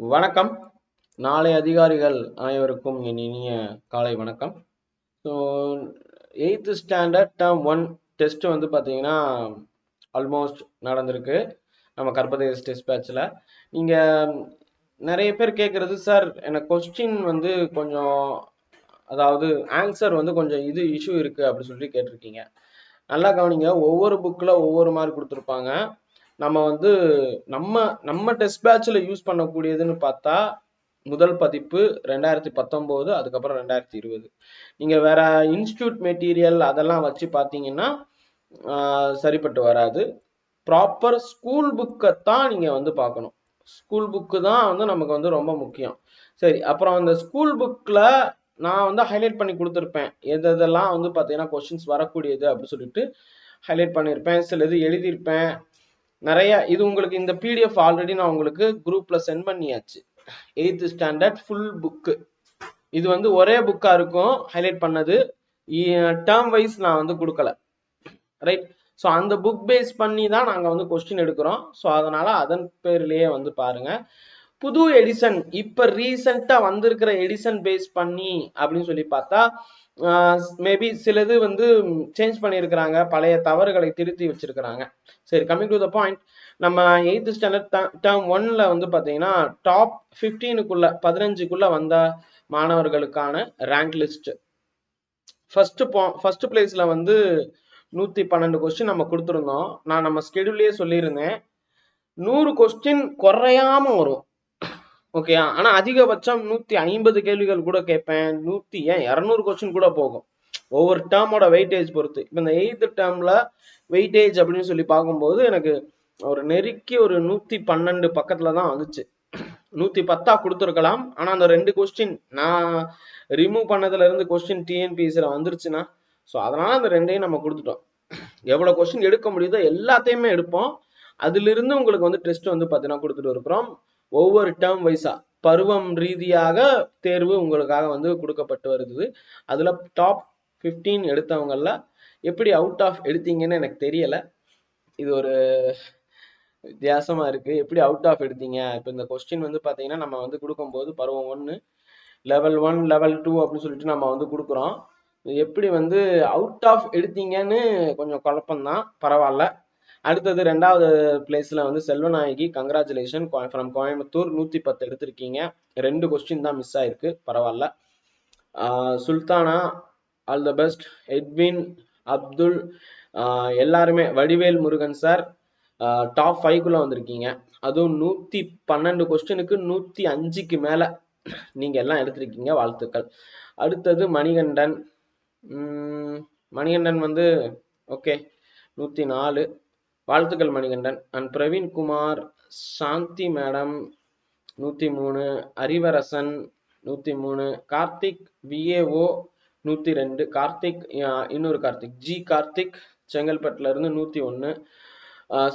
வணக்கம். நாளை அதிகாரிகள் அனைவருக்கும் என் இனிய காலை வணக்கம். So eighth standard term one test வந்து பார்த்தீங்கன்னா ஆல்மோஸ்ட் நடந்திருக்கு. நம்ம கர்ப்பதேஷ் டெஸ்ட் பேட்சில் நீங்கள் நிறைய பேர் கேட்குறது சார் எனக்கு கொஸ்டின் வந்து கொஞ்சம் அதாவது ஆன்சர் வந்து கொஞ்சம் இது இஷ்யூ இருக்குது அப்படின்னு சொல்லி கேட்டிருக்கீங்க. நல்லா கவனிங்க ஒவ்வொரு புக்கில் ஒவ்வொரு மார்க் கொடுத்துருப்பாங்க. நம்ம வந்து நம்ம நம்ம டெஸ்ட் பேட்சில் யூஸ் பண்ணக்கூடியதுன்னு பார்த்தா முதல் பதிப்பு ரெண்டாயிரத்தி பத்தொம்போது அதுக்கப்புறம் ரெண்டாயிரத்தி இருபது. நீங்கள் வேற இன்ஸ்டியூட் மெட்டீரியல் அதெல்லாம் வச்சு பார்த்தீங்கன்னா சரிப்பட்டு வராது. ப்ராப்பர் ஸ்கூல் புக்கை தான் நீங்கள் வந்து பார்க்கணும். ஸ்கூல் புக்கு தான் வந்து நமக்கு வந்து ரொம்ப முக்கியம். சரி அப்புறம் அந்த ஸ்கூல் புக்கில் நான் வந்து ஹைலைட் பண்ணி கொடுத்துருப்பேன். எது எதெல்லாம் வந்து பார்த்தீங்கன்னா கொஸ்டின்ஸ் வரக்கூடியது அப்படின்னு சொல்லிட்டு ஹைலைட் பண்ணியிருப்பேன் சில இது எழுதியிருப்பேன். நிறைய இது உங்களுக்கு இந்த பிடிஎஃப் ஆல்ரெடி நான் உங்களுக்கு குரூப்ல சென்ட் பண்ணியாச்சு. எயித்து ஸ்டாண்டர்ட் ஃபுல் புக்கு இது வந்து ஒரே புக்கா இருக்கும் ஹைலைட் பண்ணது. டேர்ம் வைஸ் நான் வந்து கொடுக்கல. ரைட் ஸோ அந்த புக் பேஸ் பண்ணி தான் நாங்கள் வந்து கொஸ்டின் எடுக்கிறோம். ஸோ அதனால அதன் பேர்லயே வந்து பாருங்க. புது எடிசன் இப்போ ரீசெண்டாக வந்திருக்கிற எடிசன் பேஸ் பண்ணி அப்படின்னு சொல்லி பார்த்தா மேபி சிலது வந்து சேஞ்ச் பண்ணியிருக்கிறாங்க. பழைய தவறுகளை திருத்தி வச்சிருக்கிறாங்க. சரி கம்மிங் டு த பாயிண்ட் நம்ம எயித்து ஸ்டாண்டர்ட் டேர்ம் ஒன்ல வந்து பார்த்தீங்கன்னா டாப் ஃபிஃப்டீனுக்குள்ள பதினஞ்சுக்குள்ள வந்த மாணவர்களுக்கான ரேங்க் லிஸ்ட் ஃபர்ஸ்ட் போ ஃபர்ஸ்ட் பிளேஸ்ல வந்து நூத்தி பன்னெண்டு கொஸ்டின் நம்ம கொடுத்துருந்தோம். நான் நம்ம ஸ்கெடியூல்லே சொல்லியிருந்தேன். நூறு கொஸ்டின் குறையாம வரும். ஓகே ஆனா அதிகபட்சம் நூத்தி ஐம்பது கேள்விகள் கூட கேட்பேன். நூத்தி ஏன்? இரநூறு கொஸ்டின் கூட போகும். ஒவ்வொரு டேர்மோட வெயிட்டேஜ் பொறுத்து. இப்போ இந்த எயித்து டேர்ம்ல வெயிட்டேஜ் அப்படின்னு சொல்லி பார்க்கும்போது எனக்கு ஒரு நெருக்கி ஒரு நூத்தி பன்னெண்டு பக்கத்துல தான் வந்துச்சு நூத்தி பத்தா கொடுத்துருக்கலாம். ஆனா அந்த ரெண்டு கொஸ்டின் நான் ரிமூவ் பண்ணதுல இருந்து கொஸ்டின் டிஎன்பிஎஸ்சில வந்துருச்சுன்னா ஸோ அதனால அந்த ரெண்டையும் நம்ம கொடுத்துட்டோம். எவ்வளவு கொஸ்டின் எடுக்க முடியுதோ எல்லாத்தையுமே எடுப்போம். அதுல இருந்து உங்களுக்கு வந்து டெஸ்ட் வந்து பார்த்தீங்கன்னா கொடுத்துட்டு இருக்கிறோம். ஒவ்வொரு டேர்ம் வைஸா பருவம் ரீதியாக தேர்வு உங்களுக்காக வந்து கொடுக்கப்பட்டு வருது. அதுல டாப் ஃபிஃப்டீன் எடுத்தவங்கள எப்படி அவுட் ஆஃப் எடுத்தீங்கன்னு எனக்கு தெரியல. இது ஒரு வித்தியாசமா இருக்கு. எப்படி அவுட் ஆஃப் எடுத்தீங்க? இப்போ இந்த கொஸ்டின் வந்து பாத்தீங்கன்னா நம்ம வந்து கொடுக்கும்போது பருவம் ஒன்று லெவல் ஒன் லெவல் டூ அப்படின்னு சொல்லிட்டு நம்ம வந்து கொடுக்குறோம். எப்படி வந்து அவுட் ஆஃப் எடுத்தீங்கன்னு கொஞ்சம் குழப்பம்தான். பரவாயில்ல. அடுத்தது ரெண்டாவது பிளேஸ்ல வந்து செல்வநாயகி கங்க்ராச்சுலேஷன் ஃப்ரம் கோயம்புத்தூர் நூத்தி பத்து எடுத்திருக்கீங்க. ரெண்டு கொஸ்டின் தான் மிஸ் ஆயிருக்கு. பரவாயில்ல. Sultana all the best Edwin Abdul எல்லாருமே. வடிவேல் முருகன் சார் டாப் ஃபைவ்க்குள்ள வந்திருக்கீங்க. அதுவும் நூத்தி பன்னெண்டு கொஸ்டினுக்கு நூத்தி அஞ்சுக்கு மேல நீங்க எல்லாம் எடுத்திருக்கீங்க. வாழ்த்துக்கள். அடுத்தது மணிகண்டன். மணிகண்டன் வந்து ஓகே நூத்தி நாலு. வாழ்த்துக்கள் மணிகண்டன். அண்ட் பிரவீன்குமார் சாந்தி மேடம் நூத்தி மூணு. அறிவரசன் நூத்தி மூணு. கார்த்திக் விஏஓ நூத்தி ரெண்டு. கார்த்திக் இன்னொரு கார்த்திக். ஜி கார்த்திக் செங்கல்பட்டுல இருந்து நூத்தி ஒன்று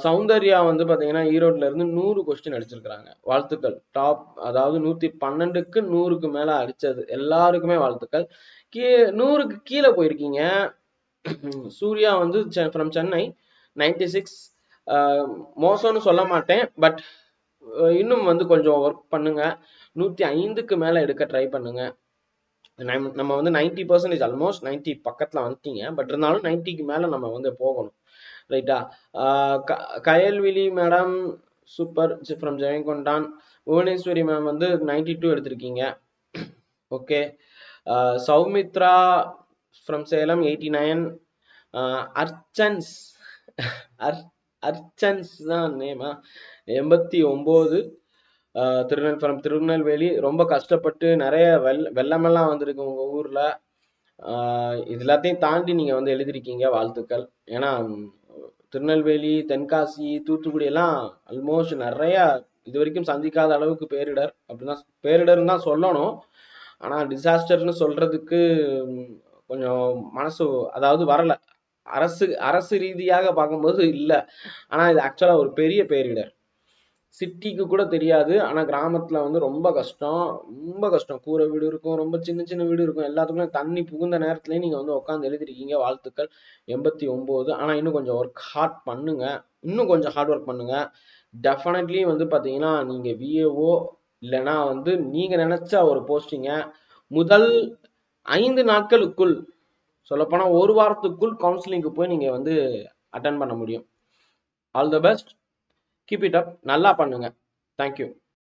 சௌந்தர்யா வந்து பாத்தீங்கன்னா ஈரோட்ல இருந்து நூறு கொஸ்டின் அடிச்சிருக்கிறாங்க. வாழ்த்துக்கள். டாப் அதாவது நூத்தி பன்னெண்டுக்கு நூறுக்கு மேல அடிச்சது. எல்லாருக்குமே வாழ்த்துக்கள். கீ நூறுக்கு கீழே போயிருக்கீங்க. சூர்யா வந்து ஃப்ரம் சென்னை. நைன்டி சிக்ஸ் மோசம்னு சொல்ல மாட்டேன். பட் இன்னும் வந்து கொஞ்சம் ஒர்க் பண்ணுங்க. நூற்றி ஐந்துக்கு மேலே எடுக்க ட்ரை பண்ணுங்க. நம்ம நம்ம வந்து நைன்டி பர்சன்டேஜ் ஆல்மோஸ்ட் நைன்டி பக்கத்தில் வந்துட்டீங்க. பட் இருந்தாலும் நைன்டிக்கு மேலே நம்ம வந்து போகணும். ரைட்டா Kayalvizhi madam super from Jayankondan. Bhuvaneswari ma'am வந்து நைன்டி டூ எடுத்திருக்கீங்க okay Soumithra from Salem eighty nine அர்ச்சன்ஸ் அர்ச்சன்ஸ் தான் நேமா. எண்பத்தி ஒன்பது திருநெல் ஃப்ரம் திருநெல்வேலி. ரொம்ப கஷ்டப்பட்டு நிறைய வெள்ள வெள்ளமெல்லாம் வந்திருக்கு உங்க ஊர்ல. ஆஹ் இது எல்லாத்தையும் தாண்டி நீங்க வந்து எழுதிருக்கீங்க வாழ்த்துக்கள். ஏன்னா திருநெல்வேலி தென்காசி தூத்துக்குடி எல்லாம் ஆல்மோஸ்ட் நிறைய இது வரைக்கும் சந்திக்காத அளவுக்கு பேரிடர். அப்படிதான் பேரிடர்னு தான் சொல்லணும். ஆனா டிசாஸ்டர்னு சொல்றதுக்கு கொஞ்சம் மனசு அதாவது வரல. அரசு அரசு ரீதியாக பார்க்கும்போது இல்லை. ஆனா இது ஆக்சுவலா ஒரு பெரிய பேரிடர். சிட்டிக்கு கூட தெரியாது. ஆனால் கிராமத்துல வந்து ரொம்ப கஷ்டம். ரொம்ப கஷ்டம். கூரை வீடு இருக்கும். ரொம்ப சின்ன சின்ன வீடு இருக்கும். எல்லாத்துக்குமே தண்ணி புகுந்த நேரத்துலயும் நீங்க வந்து உட்காந்து எழுதிருக்கீங்க வாழ்த்துக்கள். எண்பத்தி ஒன்பது ஆனால் இன்னும் கொஞ்சம் ஒர்க் ஹார்ட் பண்ணுங்க. இன்னும் கொஞ்சம் ஹார்ட் ஒர்க் பண்ணுங்க. டெஃபினெட்லி வந்து பார்த்தீங்கன்னா நீங்க விஏஓ இல்லைன்னா வந்து நீங்கள் நினச்சா ஒரு போஸ்டிங்க முதல் ஐந்து நாட்களுக்குள் சொல்லப்போனால் ஒரு வாரத்துக்குள் கவுன்சிலிங்க்கு போய் நீங்க வந்து அட்டன் பண்ண முடியும். All the best keep it up நல்லா பண்ணுங்க. Thank you